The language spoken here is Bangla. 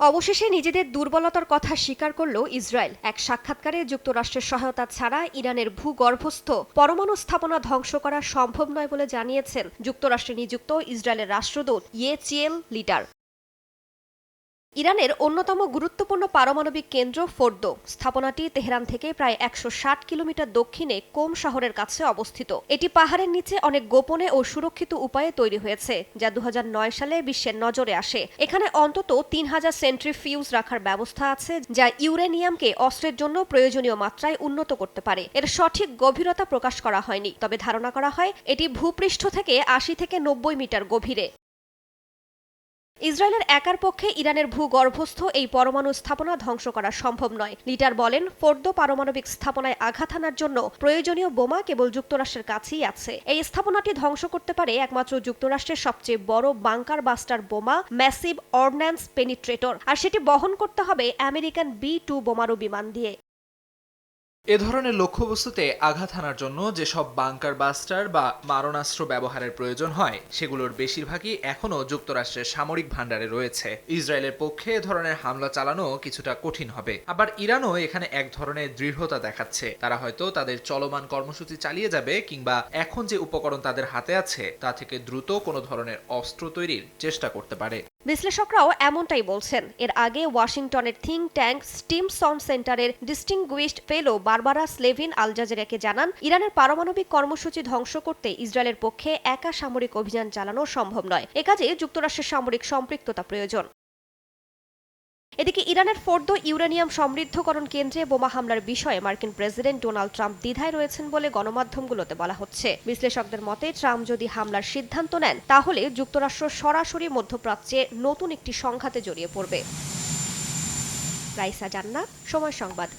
অবশেষে নিজেদের দুর্বলতার কথা স্বীকার করল ইসরায়েল। এক সাক্ষাৎকারে যুক্তরাষ্ট্রের সহায়তা ছাড়া ইরানের ভূগর্ভস্থ পরমাণু স্থাপনা ধ্বংস করা সম্ভব নয় বলে জানিয়েছেন যুক্তরাষ্ট্রে নিযুক্ত ইসরায়েলের রাষ্ট্রদূত ইয়ে চিয়েল লিডার ইরানের অন্যতম গুরুত্বপূর্ণ পারমাণবিক কেন্দ্র ফোর্দো। স্থাপনাটি তেহরান থেকে প্রায় একশো ষাট কিলোমিটার দক্ষিণে কোম শহরের কাছে অবস্থিত। এটি পাহাড়ের নিচে অনেক গোপনে ও সুরক্ষিত উপায়ে তৈরি হয়েছে, যা দু হাজার নয় সালে বিশ্বের নজরে আসে। এখানে অন্তত তিন হাজার সেন্ট্রিফিউজ রাখার ব্যবস্থা আছে, যা ইউরেনিয়ামকে অস্ত্রের জন্য প্রয়োজনীয় মাত্রায় উন্নত করতে পারে। এর সঠিক গভীরতা প্রকাশ করা হয়নি, তবে ধারণা করা হয় এটি ভূপৃষ্ঠ থেকে আশি থেকে নব্বই মিটার গভীরে। ইসরায়েলের একার পক্ষে ইরানের ভূগর্ভস্থ এই পরমাণু স্থাপনা ধ্বংস করা সম্ভব নয়। লিটার বলেন, ফোর্দো পারমাণবিক স্থাপনায় আঘাত হানার জন্য প্রয়োজনীয় বোমা কেবল যুক্তরাষ্ট্রের কাছেই আছে। এই স্থাপনাটি ধ্বংস করতে পারে একমাত্র যুক্তরাষ্ট্রের সবচেয়ে বড় বাংকার বাস্টার বোমা, ম্যাসিভ অর্ডন্যান্স পেনিট্রেটর। আর সেটি বহন করতে হবে আমেরিকান বি টু বোমারু বিমান দিয়ে। এ ধরনের লক্ষ্যবস্তুতে আঘাত হানার জন্য যেসব বাংকার বাস্টার বা মারণাস্ত্র ব্যবহারের প্রয়োজন হয়, সেগুলোর বেশিরভাগই এখনও যুক্তরাষ্ট্রের সামরিক ভাণ্ডারে রয়েছে। ইসরায়েলের পক্ষে এ ধরনের হামলা চালানো কিছুটা কঠিন হবে। আবার ইরানও এখানে এক ধরনের দৃঢ়তা দেখাচ্ছে। তারা হয়তো তাদের চলমান কর্মসূচি চালিয়ে যাবে কিংবা এখন যে উপকরণ তাদের হাতে আছে, তা থেকে দ্রুত কোনো ধরনের অস্ত্র তৈরির চেষ্টা করতে পারে। বিশ্লেষকরাও এমনটাই বলছেন। এর আগে ওয়াশিংটনের থিঙ্ক ট্যাঙ্ক স্টিম স্টিমসন সেন্টারের ডিস্টিংগুইশড ফেলো বারবারা স্লেভিন আল জাজিরাকে জানান, ইরানের পারমাণবিক কর্মসূচি ধ্বংস করতে ইসরায়েলের পক্ষে একা সামরিক অভিযান চালানো সম্ভব নয়। একাজে যুক্তরাষ্ট্রের সামরিক সম্পৃক্ততা প্রয়োজন। এদিকে ইরানের ফোর্দ ইউরেনিয়াম সমৃদ্ধকরণ কেন্দ্রে বোমা হামলার বিষয়ে মার্কিন প্রেসিডেন্ট ডোনাল্ড ট্রাম্প দ্বিধায় রয়েছেন বলে গণমাধ্যমগুলোতে বলা হচ্ছে। বিশ্লেষকদের মতে, ট্রাম্প যদি হামলার সিদ্ধান্ত নেন, তাহলে যুক্তরাষ্ট্র সরাসরি মধ্যপ্রাচ্যে নতুন একটি সংঘাতে জড়িয়ে পড়বে। রাইসা জান্নাত, সময় সংবাদ।